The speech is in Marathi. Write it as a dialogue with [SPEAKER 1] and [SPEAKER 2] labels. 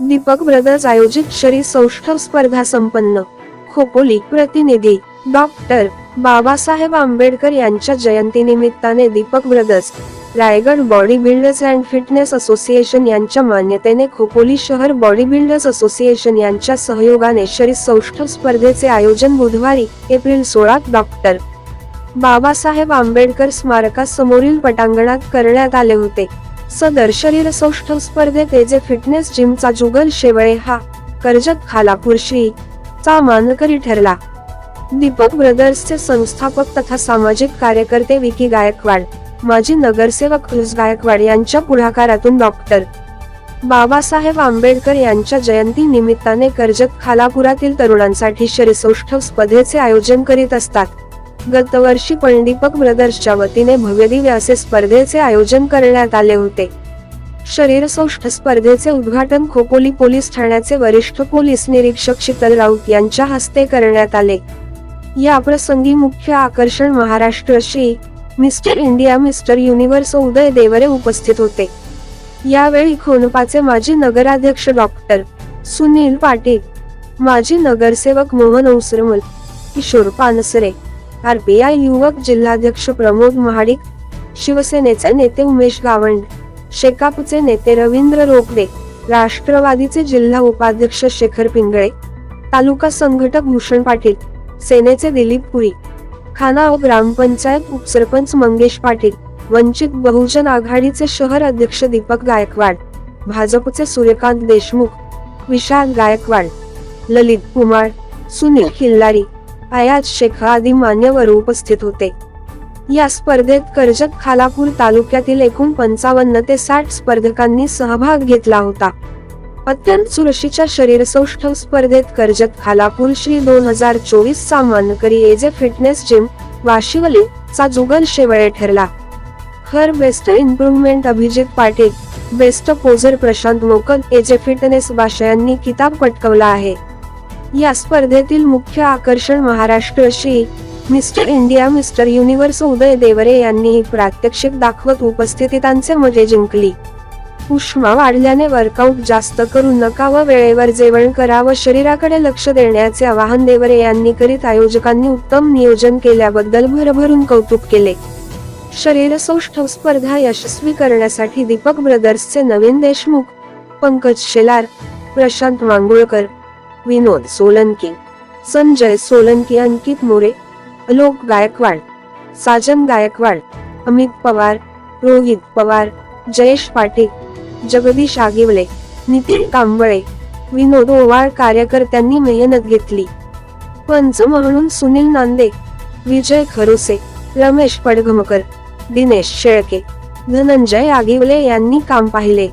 [SPEAKER 1] दीपक ब्रदर्स आयोजित शरीर सौष्ठव स्पर्धा संपन्न. खोपोली प्रतिनिधी डॉक्टर बाबासाहेब आंबेडकर यांच्या जयंतीनिमित्ताने Deepak brothers Raigad body builders and fitness association यांच्या मान्यतेने खोपोली शहर बॉडी बिल्डर्स असोसिएशन यांच्या सहयोगाने शरीर सौष्ठव स्पर्धेचे आयोजन बुधवारी एप्रिल सोळा डॉक्टर बाबासाहेब आंबेडकर स्मारकासमोरील पटांगणात करण्यात आले होते. सदर शरीर सौष्ठ स्पर्धेत एजे फिटनेस जिमचा जुगल शेवळे हा कर्जत खालापूर श्री चा मानकरी ठरला. दीपक ब्रदर्सचे संस्थापक तथा सामाजिक कार्यकर्ते विकी गायकवाड माजी नगरसेवक खुलस गायकवाड यांच्या पुढाकारातून डॉक्टर. बाबासाहेब आंबेडकर यांच्या जयंती निमित्ताने कर्जत खालापुरातील तरुणांसाठी शरीरसौष्ठव स्पर्धेचे आयोजन करीत असतात. गतवर्षी पण ब्रदर्सच्या वतीने भव्यदिव्य असे स्पर्धेचे आयोजन करण्यात आले होते. शरीरसौष्ठ स्पर्धेचे उद्घाटन खोपोली पोलीस ठाण्याचे वरिष्ठ पोलीस निरीक्षक शीतल राऊत यांच्या हस्ते करण्यात आले. या प्रसंगी मुख्य आकर्षण Maharashtra Shri mister India mister universe Uday Deore उपस्थित होते. यावेळी खोनपाचे माजी नगराध्यक्ष डॉक्टर सुनील पाटील माजी नगरसेवक मोहन औसरमल किशोर पानसरे आरपीआय युवक जिल्हाध्यक्ष प्रमोद महाडिक शिवसेनेचे नेते उमेश गावंड शेकापचे नेते रवींद्र रोकडे राष्ट्रवादीचे जिल्हा उपाध्यक्ष शेखर पिंगळे तालुका संघटक भूषण पाटील सेनेचे दिलीप पुरी खानाव ग्रामपंचायत उपसरपंच मंगेश पाटील वंचित बहुजन आघाडीचे शहर अध्यक्ष दीपक गायकवाड भाजपचे सूर्यकांत देशमुख विशाल गायकवाड ललित कुमार सुनील खिल्लारी अयाज शेख आदी मान्यवर उपस्थित होते. या स्पर्धेत कर्जत खालापूर तालुक्यातील एकूण पंचावन्न ते साठ स्पर्धकांनी सहभाग घेतला होता. अत्यंत चुरशीच्या शरीरसौष्ठव स्पर्धेत कर्जत खालापूर श्री दोन हजार चोवीस चा मानकरी एजे फिटनेस जिम वाशिवली चा जुगल शेवळे ठरला. हर best improvement Abhijit Patil best poser Prashant Mokal AJ fitness भाषयांनी किताब पटकवला आहे. या स्पर्धेतील मुख्य आकर्षण Maharashtra Shri mister India mister universe Uday Deore यांनी प्रात्यक्षिक दाखवत उपस्थितांचे मजे जिंकली. उष्मा वाढल्याने वर्कआउट जास्त करू नका व वेळेवर जेवण करा व शरीराकडे लक्ष देण्याचे आवाहन देवरे यांनी करीत आयोजकांनी उत्तम नियोजन केल्याबद्दल भरभरून कौतुक केले. शरीर सौष्ठव स्पर्धा यशस्वी करण्यासाठी दीपक ब्रदर्सचे नवीन देशमुख पंकज शेलार प्रशांत मांगुळकर विनोद सोलंकी संजय सोलंकी अंकित मोरे अलोक गायकवाड साजन गायकवाड अमित पवार रोहित पवार जयेश पाटील जगदीश आगिवले नितीन कांबळे विनोद ओवाळ कार्यकर्त्यांनी मेहनत घेतली. पंच म्हणून सुनील नांदे विजय खरोसे रमेश पडघमकर दिनेश शेळके धनंजय आगिवले यांनी काम पाहिले.